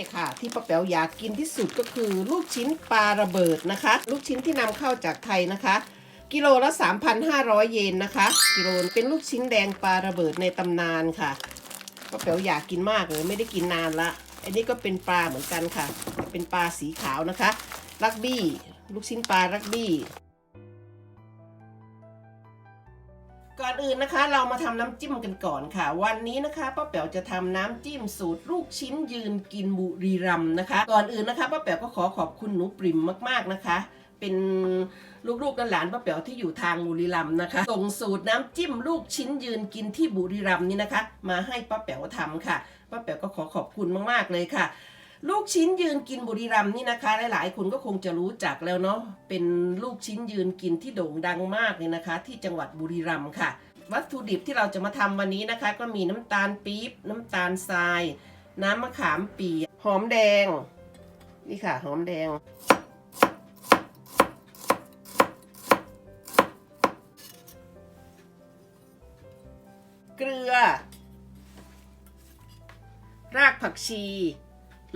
นี่ค่ะ ที่ป้าแป๋วอยากกินที่สุดก็คือลูกชิ้นปลาระเบิดนะคะ ลูกชิ้นที่นำเข้าจากไทยนะคะ กิโลละ 3,500 เยนนะคะ กิโลเป็นลูกชิ้นแดงปลาระเบิดในตำนานค่ะป้าแป๋วอยากกินมากเลยไม่ได้กินนานละอันนี้ก็เป็นปลาเหมือนกันค่ะ เป็นปลาสีขาวนะคะ รักบี้ ลูกชิ้นปลารักบี้ อนอื่นนะคะเรามาทำน้ำจิ้มกันก่อนค่ะ วันนี้นะคะป้าแป๋วจะทำน้ำจิ้มสูตรลูกชิ้นยืนกินบุรีรัมนะคะ ก่อนอื่นนะคะป้าแป๋วก็ขอขอบคุณหนูปริมมากๆนะคะ เป็นลูกๆกับหลานป้าแป๋วที่อยู่ทางบุรีรัมนะคะส่งสูตรน้ำจิ้มลูกชิ้นยืนกินที่บุรีรัมนี่นะคะ มาให้ป้าแป๋วทำค่ะป้าแป๋วก็ขอขอบคุณมากๆเลยค่ะลูกชิ้นยืนกินบุรีรัมนี่นะคะ หลายๆ คนก็คงจะรู้จักแล้วเนาะเป็นลูกชิ้นยืนกินที่โด่งดังมากเลยนะคะ ที่จังหวัดบุรีรัมย์ค่ะ วัตถุดิบที่เราจะมาทำวันนี้นะคะ ก็มีน้ำตาลปี๊บ น้ำตาลทราย น้ำมะขามเปียกหอมแดง นี่ค่ะ หอมแดง เกลือ รากผักชี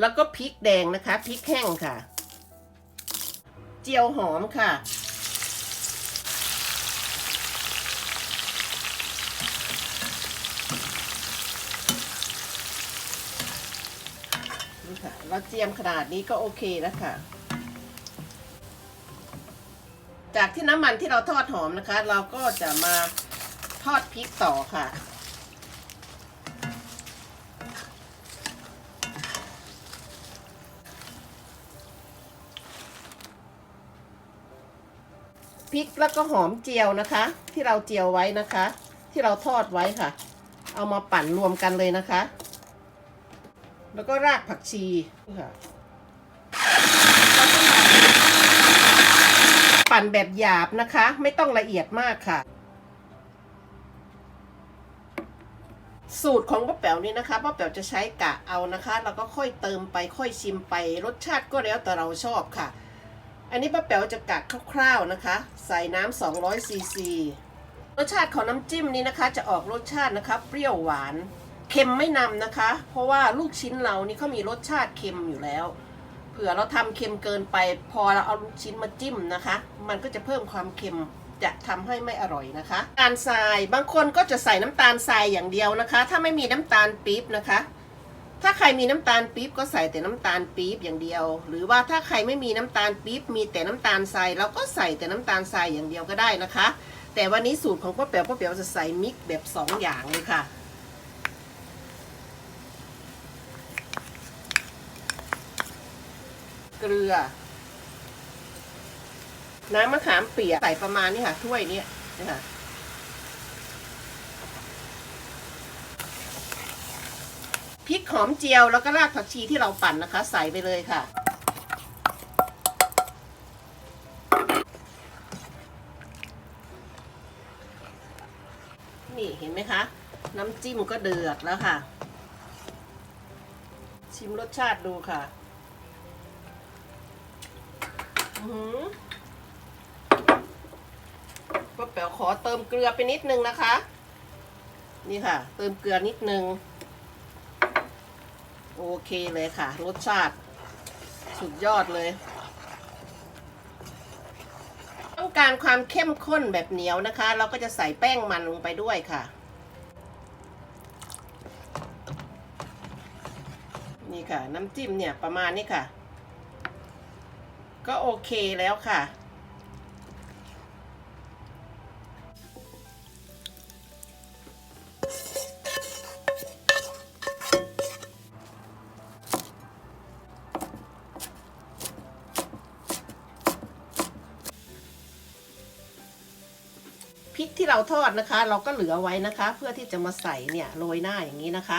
แล้วก็พริกแดงนะคะ พริกแห้งค่ะ เจียวหอมค่ะ ค่ะ เราเจียมขนาดนี้ก็โอเคแล้วค่ะ จากที่น้ำมันที่เราทอดหอมนะคะ เราก็จะมาทอดพริกต่อค่ะพริกแล้วก็หอมเจียวนะคะ ที่เราเจียวไว้นะคะ ที่เราทอดไว้ค่ะ เอามาปั่นรวมกันเลยนะคะ แล้วก็รากผักชีค่ะปั่นแบบหยาบนะคะ ไม่ต้องละเอียดมากค่ะ สูตรของป้าแป๋วนี่นะคะป้าแป๋วจะใช้กะเอานะคะ แล้วก็ค่อยเติมไปค่อยชิมไปรสชาติก็แล้วแต่เราชอบค่ะ อันนี้ป้าแป๋วจะกะคร่าวๆนะคะ ใส่น้ำ200ซีซีรสชาติของน้ำจิ้มนี้นะคะ จะออกรสชาตินะคะ เปรี้ยวหวาน เค็มไม่นำนะคะ เพราะว่าลูกชิ้นเรานี่เขามีรสชาติเค็มอยู่แล้ว เผื่อเราทำเค็มเกินไป พอเราเอาลูกชิ้นมาจิ้มนะคะ มันก็จะเพิ่มความเค็มจะทำให้ไม่อร่อยนะคะน้ำตาลทรายบางคนก็จะใส่น้ำตาลทรายอย่างเดียวนะคะ ถ้าไม่มีน้ำตาลปี๊บนะคะ ถ้าใครมีน้ำตาลปี๊บก็ใส่แต่น้ำตาลปี๊บอย่างเดียว หรือว่าถ้าใครไม่มีน้ำตาลปี๊บมีแต่น้ำตาลทรายเราก็ใส่แต่น้ำตาลทรายอย่างเดียวก็ได้นะคะ แต่วันนี้สูตรของป้าแป๋วป้าแป๋วจะใส่มิกแบบสองอย่างเลยค่ะ เกลือ น้ำมะขามเปียกใส่ประมาณนี้ค่ะ ถ้วยนี้นี่ค่ะพริกหอมเจียวแล้วก็รากผักชีที่เราปั่นนะคะ ใส่ไปเลยค่ะ นี่เห็นไหมคะ น้ำจิ้มก็เดือดแล้วค่ะ ชิมรสชาติดูค่ะ ป้าแป๋วขอเติมเกลือไปนิดนึงนะคะ นี่ค่ะ เติมเกลือนิดนึง โอเคเลยค่ะ รสชาติ สุดยอดเลย ต้องการความเข้มข้นแบบเหนียวนะคะ เราก็จะใส่แป้งมันลงไปด้วยค่ะ นี่ค่ะ น้ำจิ้มเนี่ยประมาณนี้ค่ะ ก็โอเคแล้วค่ะ พริกที่เราทอดนะคะ เราก็เหลือไว้นะคะ เพื่อที่จะมาใส่เนี่ยโรยหน้าอย่างนี้นะคะ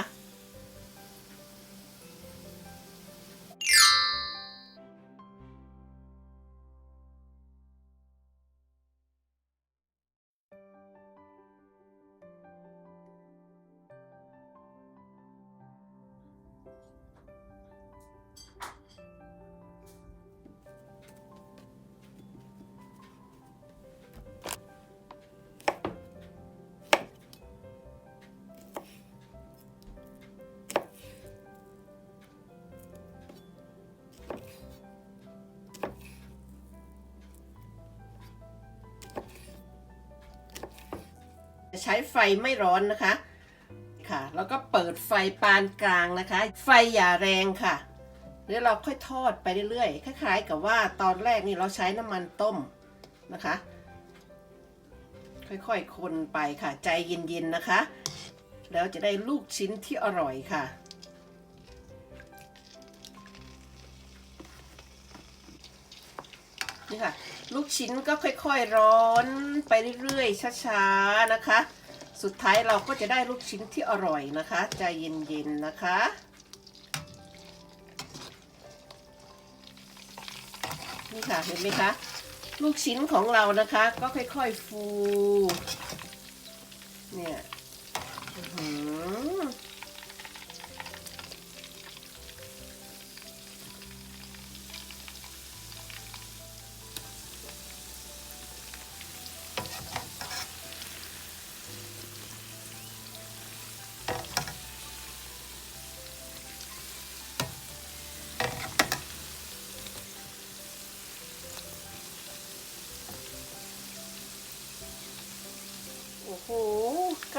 ใช้ไฟไม่ร้อนนะคะค่ะ แล้วก็เปิดไฟปานกลางนะคะ ไฟอย่าแรงค่ะเดี๋ยวเราค่อยทอดไปเรื่อยๆคล้ายๆกับว่าตอนแรกนี่เราใช้น้ำมันต้มนะคะ ค่อยๆคนไปค่ะ ใจเย็นๆนะคะ แล้วจะได้ลูกชิ้นที่อร่อยค่ะนี่ค่ะ ลูกชิ้นก็ค่อยๆร้อนไปเรื่อยๆช้าๆนะคะ สุดท้ายเราก็จะได้ลูกชิ้นที่อร่อยนะคะ ใจเย็นๆนะคะนี่ค่ะเห็นไหมคะลูกชิ้นของเรานะคะ ก็ค่อยๆฟู เนี่ย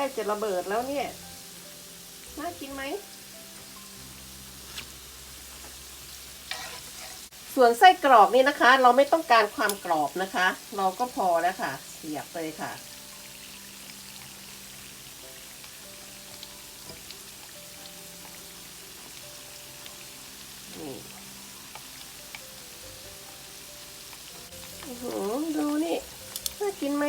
กล้จะระเบิดแล้วเนี่ย น่ากินไหม ส่วนไส้กรอกนี่นะคะ เราไม่ต้องการความกรอบนะคะ เราก็พอแล้วค่ะ เสียบเลยค่ะนี่โอ้โหดูนี่ น่ากินไหม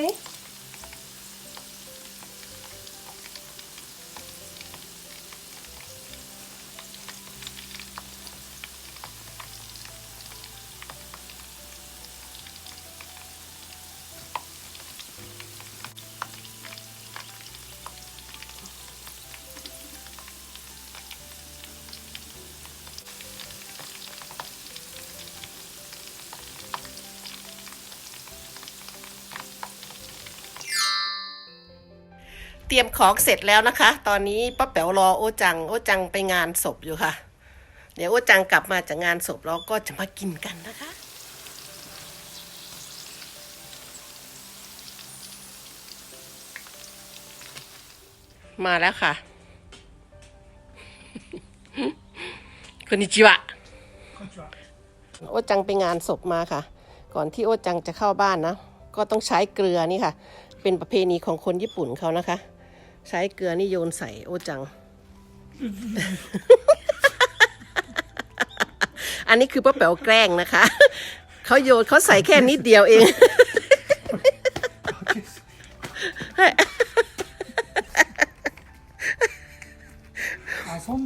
เตรียมของเสร็จแล้วนะคะ ตอนนี้ป้าแป๋วรอโอจัง โอจังไปงานศพอยู่ค่ะ เดี๋ยวโอจังกลับมาจากงานศพเราก็จะมากินกันนะคะมาแล้วค่ะคนนิจิวะโอจังไปงานศพมาค่ะ ก่อนที่โอจังจะเข้าบ้านนะ ก็ต้องใช้เกลือนี่ค่ะ เป็นประเพณีของคนญี่ปุ่นเขานะคะ ใช้เกลือนี่โยนใส่โอจัง อันนี้คือป้าแป๋วแกล้งนะคะ เขาโยนเขาใส่แค่นิดเดียวเอง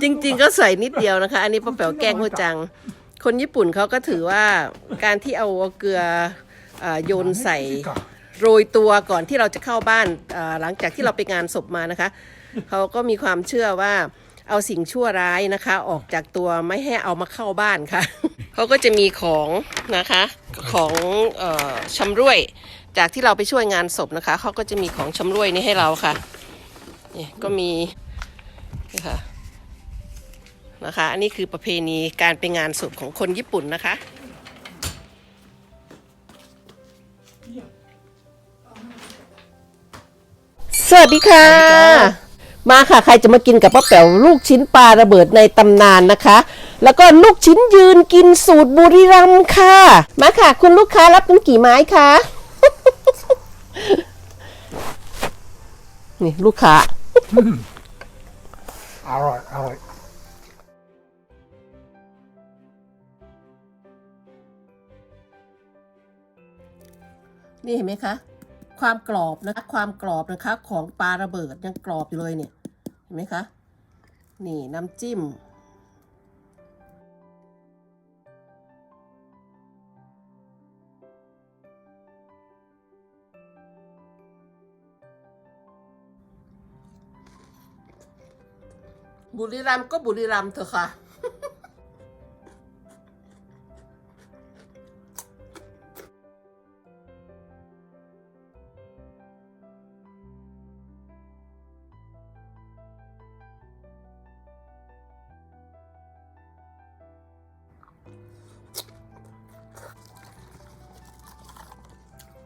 จริง ๆ ก็ใส่นิดเดียวนะคะ อันนี้ป้าแป๋วแกล้งโอจัง คนญี่ปุ่นเขาก็ถือว่าการที่เอาเกลือเอ่อโยนใส่ โรยตัวก่อนที่เราจะเข้าบ้านหลังจากที่เราไปงานศพมานะคะ เขาก็มีความเชื่อว่าเอาสิ่งชั่วร้ายนะคะ ออกจากตัวไม่ให้เอามาเข้าบ้านค่ะ เขาก็จะมีของนะคะของเออชำรวย จากที่เราไปช่วยงานศพนะคะ เขาก็จะมีของชำรวยนี้ให้เราค่ะนี่ก็มีนี่ค่ะนะคะ อันนี้คือประเพณีการไปงานศพของคนญี่ปุ่นนะคะ สวัสดีค่ะ มาค่ะใครจะมากินกับป้าแป๋วลูกชิ้นปลาระเบิดในตำนานนะคะ แล้วก็ลูกชิ้นยืนกินสูตรบุรีรัมย์ค่ะ มาค่ะ คุณลูกค้ารับเป็นกี่ไม้คะนี่ลูกค้า อร่อย อร่อย นี่เห็นไหมคะ ความกรอบนะคะความกรอบนะคะของปลาระเบิดยังกรอบอยู่เลยเนี่ยเห็นไหมคะนี่น้ำจิ้ม บุรีรัมก็บุรีรัมเถอะค่ะ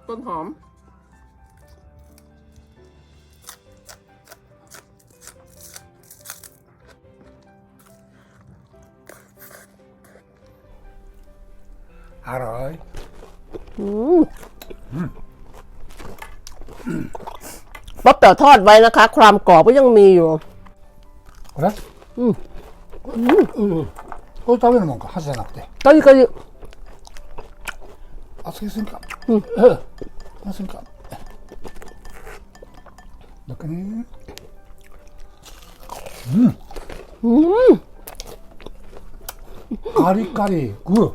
ต้นหอม อร่อยป๊อปเต๋าทอดไว้นะคะ ความกรอบก็ยังมีอยู่これうんうんこれ食べるもんか箸じゃなくてというかいう厚切りするかうん、ええん熱いんかだけねうんカリカリグー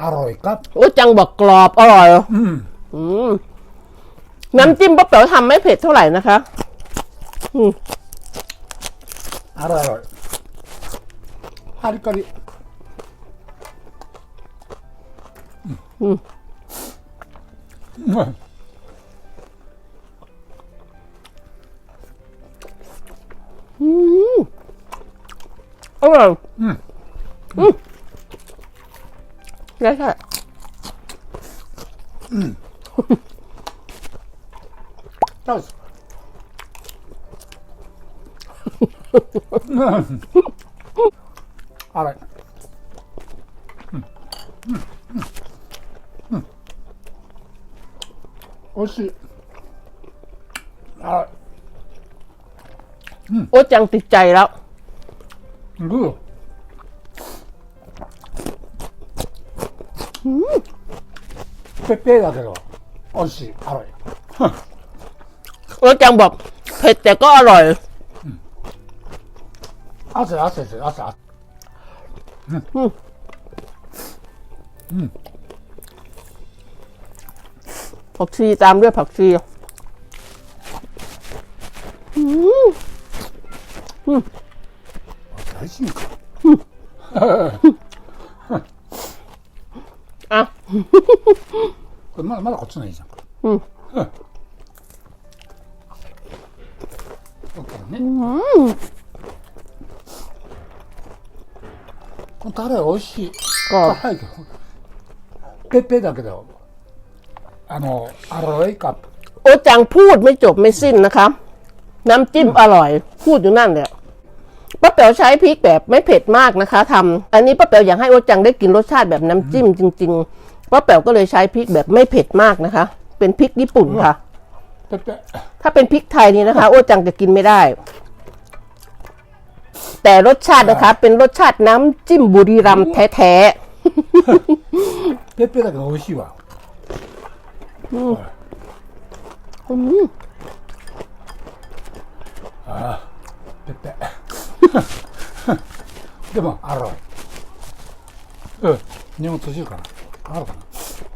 อร่อยครับ โอ้จังบอกกรอบอร่อย อืม อืมน้ำจิ้มป้าแป๋วทำไม่เผ็ดเท่าไหร่นะคะ อร่อยอร่อยカリカリうん うんอร่อยอืมอืมใช่ โอ้จังติดใจแล้ว れ。グー。ペッペーだけど、美味しい。あれ。 โอ้จังบอกเผ็ดแต่ก็อร่อย 汗、汗ですよ、汗、汗。 ผักชีตามด้วยผักชี 大事か。 อ่ะ これまだまだこっちのいいじゃん。うん。そうからね。このタレ美味しい。 กรอบ 辛いけど。ペッペだけど、あの、アロエカ โอ้จังพูดไม่จบไม่สิ้นนะคะ น้ำจิ้มอร่อย พูดอยู่นั่นเนี่ยป้าเป๋วใช้พริกแบบไม่เผ็ดมากนะคะ ทำอันนี้ป้าเป๋วอยากให้โอจังได้กินรสชาติแบบน้ำจิ้มจริงๆป้าเป๋วก็เลยใช้พริกแบบไม่เผ็ดมากนะคะ เป็นพริกญี่ปุ่นค่ะ ถ้าเป็นพริกไทยนี่นะคะ โอจังจะกินไม่ได้ แต่รสชาตินะคะ เป็นรสชาติน้ำจิ้มบุรีรัมแท้ๆเปรี้ยวๆแต่ก็อร่อยว่ะอืม ああ、ペペ。でも、あロイ。うん、日本通じるかな。あるかな。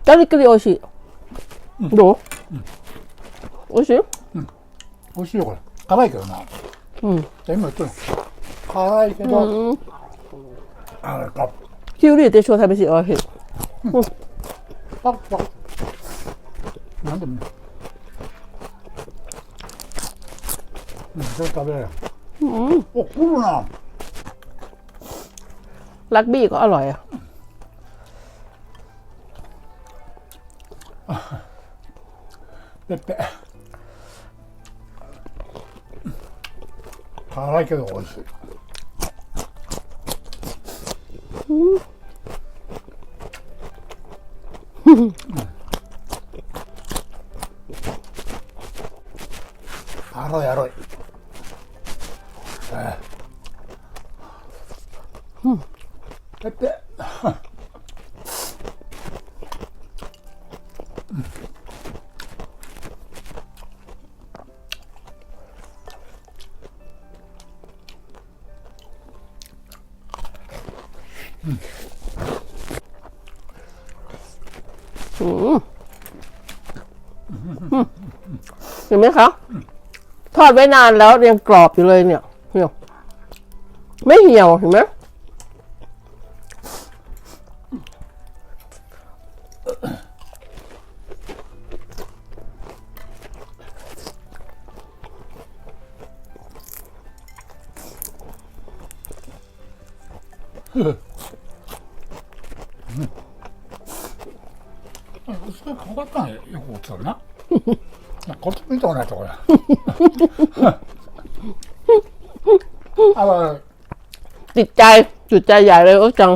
食べきり美味しい。うん、どう、うん、美味しいうん。美味しいよ、これ。辛いけどな。うん。じゃ今言ったの。辛いけど、うん、あれか。きゅうりでしょ、寂べし、美味しい。うん。パクパク。なんでもね。うん、それ食べれる。お、来るな。 ลักบี้ก็อร่อยอ่ะ ペッペ。辛いけど美味しい。アロイアロ เห็นไหมคะ ทอดไว้นานแล้วยังกรอบอยู่เลยเนี่ยเนี่ยไม่เหี่ยวเห็นไหม それかかったねよく落ちたなこっち見たことないとこやあの ติดใจจุดใจใหญ่เลยโอ้จัง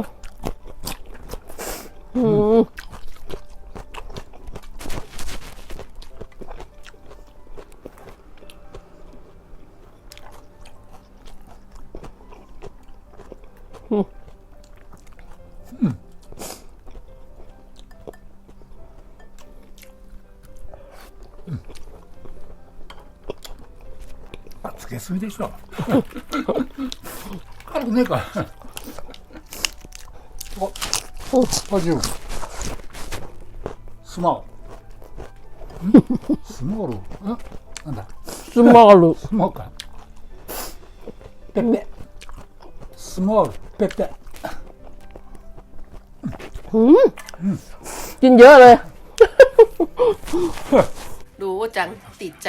อืม あつ けすぎでしょ軽くねえかおおあ十分スマールんスモールんなんだスモール。スモールかペッペスモールペッペ กินเยอะเลย ดูว่าจังติดใจ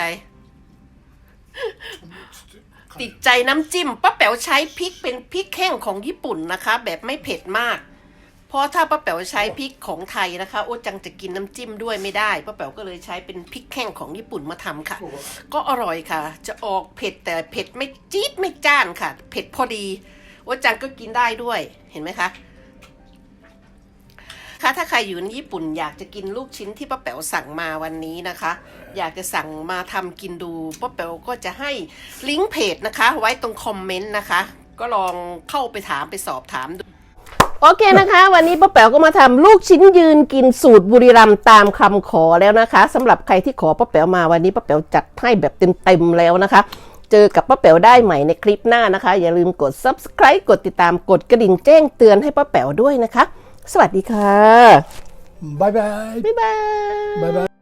ติดใจน้ำจิ้มป้าแป๋วใช้พริกเป็นพริกแห้งของญี่ปุ่นนะคะ แบบไม่เผ็ดมาก เพราะถ้าป้าแป๋วใช้พริกของไทยนะคะโอ้จังจะกินน้ำจิ้มด้วยไม่ได้ป้าแป๋วก็เลยใช้เป็นพริกแห้งของญี่ปุ่นมาทำค่ะ ก็อร่อยค่ะ จะออกเผ็ดแต่เผ็ดไม่จี๊ดไม่จ้านค่ะ เผ็ดพอดีโอ้จังก็กินได้ด้วยเห็นไหมคะ ค่ะถ้าใครอยู่ในญี่ปุ่นอยากจะกินลูกชิ้นที่ป้าแป๋วสั่งมาวันนี้นะคะ อยากจะสั่งมาทำกินดูป้าแป๋วก็จะให้ลิงก์เพจนะคะ ไว้ตรงคอมเมนต์นะคะ ก็ลองเข้าไปถามไปสอบถามดูโอเคนะคะ วันนี้ป้าแป๋วก็มาทำลูกชิ้นยืนกินสูตรบุรีรัมย์ตามคำขอแล้วนะคะสำหรับใครที่ขอป้าแป๋วมาวันนี้ป้าแป๋วจัดให้แบบเต็มๆแล้วนะคะเจอกับป้าแป๋วได้ใหม่ในคลิปหน้านะคะ อย่าลืมกด subscribe กดติดตามกดกระดิ่งแจ้งเตือนให้ป้าแป๋วด้วยนะคะ สวัสดีค่ะบายบายบายบายบายบาย